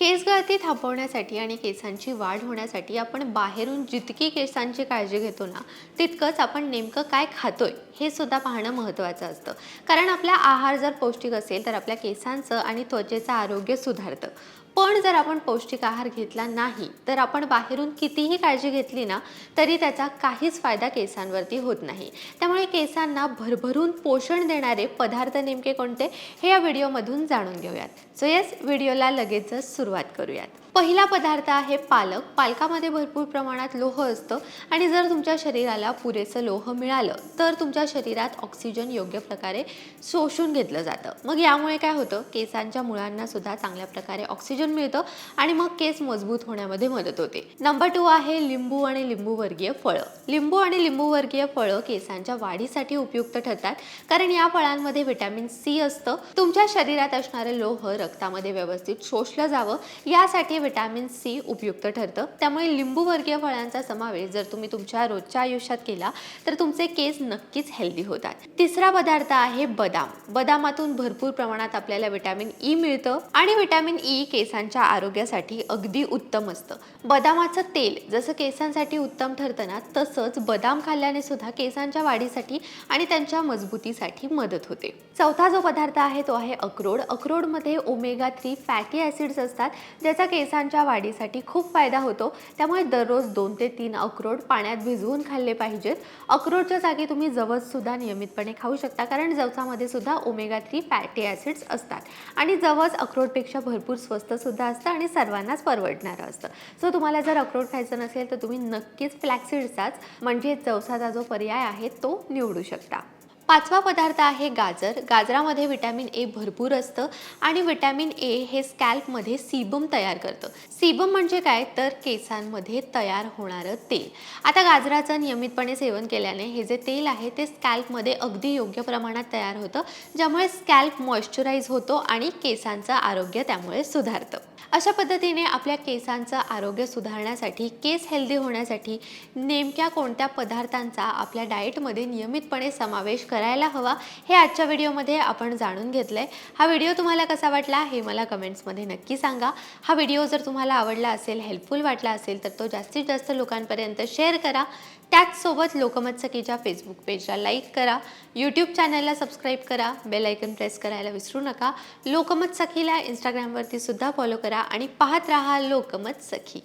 केस गळती थांबवण्यासाठी आणि केसांची वाढ होण्यासाठी आपण बाहेरून जितकी केसांची काळजी घेतो ना तितकंच आपण नेमकं काय खातोय हे सुद्धा पाहणं महत्त्वाचं असतं. कारण आपला आहार जर पौष्टिक असेल तर आपल्या केसांचं आणि त्वचेचं आरोग्य सुधारतं. पण जर आपण पौष्टिक आहार घेतला नाही तर आपण बाहेरून कितीही काळजी घेतली ना तरी त्याचा काहीच फायदा केसांवरती होत नाही. त्यामुळे केसांना भरभरून पोषण देणारे पदार्थ नेमके कोणते हे या व्हिडिओमधून जाणून घेऊयात. सो येस व्हिडिओला लगेचच सुरुवात करूयात. पहिला पदार्थ आहे पालक. पालकामध्ये भरपूर प्रमाणात लोह असतं आणि जर तुमच्या शरीराला पुरेसं लोह मिळालं तर तुमच्या शरीरात ऑक्सिजन योग्य प्रकारे शोषून घेतलं जातं. मग यामुळे काय होतं? केसांच्या मुळांना सुद्धा चांगल्या प्रकारे ऑक्सिजन मिळतं आणि मग केस मजबूत होण्यामध्ये मदत होते. नंबर टू आहे लिंबू आणि लिंबूवर्गीय फळं. लिंबू आणि लिंबूवर्गीय फळं केसांच्या वाढीसाठी उपयुक्त ठरतात कारण या फळांमध्ये व्हिटॅमिन सी असतं. तुमच्या शरीरात असणारं लोह रक्तामध्ये व्यवस्थित शोषलं जावं. यासाठी व्हिटॅमिन सी उपयुक्त ठरतं. त्यामुळे लिंबूवर्गीय फळांचा समावेश जर तुम्ही तुमच्या रोजच्या आयुष्यात केला तर तुमचे केस नक्कीच हेल्दी होतात. तिसरा पदार्थ आहे बदाम. बदामातून भरपूर प्रमाणात आपल्याला व्हिटॅमिन ई मिळतं आणि व्हिटॅमिन ई केसांच्या आरोग्यासाठी अगदी उत्तम असतं. बदामाचं तेल जसं केसांसाठी उत्तम ठरतं ना तसंच बदाम खाल्ल्याने सुद्धा केसांच्या वाढीसाठी आणि त्यांच्या मजबूतीसाठी मदत होते. चौथा जो पदार्थ आहे तो आहे अक्रोड. अक्रोडमध्ये ओमेगा थ्री फॅटी ॲसिड्स असतात ज्याचा केस केसांच्या वाढीसाठी खूप फायदा होतो. त्यामुळे दररोज दोन ते तीन अक्रोड पाण्यात भिजवून खाल्ले पाहिजेत. अक्रोडच्या जागी तुम्ही जवससुद्धा नियमितपणे खाऊ शकता कारण जवसामध्ये सुद्धा ओमेगा थ्री फॅटी ॲसिड्स असतात. आणि जवस अक्रोडपेक्षा भरपूर स्वस्तसुद्धा असतं आणि सर्वांनाच परवडणारं असतं. सो तुम्हाला जर अक्रोड खायचं नसेल तर तुम्ही नक्कीच फ्लॅक्सिडचाच म्हणजे जवसाचा जो पर्याय आहे तो निवडू शकता. पाचवा पदार्थ आहे गाजर. गाजरामध्ये विटॅमिन ए भरपूर असतं आणि विटॅमिन ए हे स्कॅल्पमध्ये सीबम तयार करतं. सीबम म्हणजे काय? तर केसांमध्ये तयार होणारं तेल. आता गाजराचं नियमितपणे सेवन केल्याने हे जे तेल आहे ते स्कॅल्पमध्ये अगदी योग्य प्रमाणात तयार होतं ज्यामुळे स्कॅल्प मॉइश्चराईज होतो आणि केसांचं आरोग्य त्यामुळे सुधारतं. अशा पद्धतीने आपल्या केसांचं आरोग्य सुधारण्यासाठी केस हेल्दी होण्यासाठी नेमक्या कोणत्या पदार्थांचा आपल्या डाएटमध्ये नियमितपणे समावेश करायला हवा हे आजच्या व्हिडिओमध्ये आपण जाणून घेतलं आहे हा व्हिडिओ तुम्हाला कसा वाटला हे मला कमेंट्समध्ये नक्की सांगा. हा व्हिडिओ जर तुम्हाला आवडला असेल हेल्पफुल वाटला असेल तर तो जास्तीत जास्त लोकांपर्यंत शेअर करा. त्याचसोबत लोकमत सखीच्या फेसबुक पेजला लाईक करा. यूट्यूब चॅनलला सबस्क्राईब करा. बेल आयकन प्रेस करायला विसरू नका. लोकमत सखीला इंस्टाग्रामवरती सुद्धा फॉलो करा आणि पाहत राहा लोकमत सखी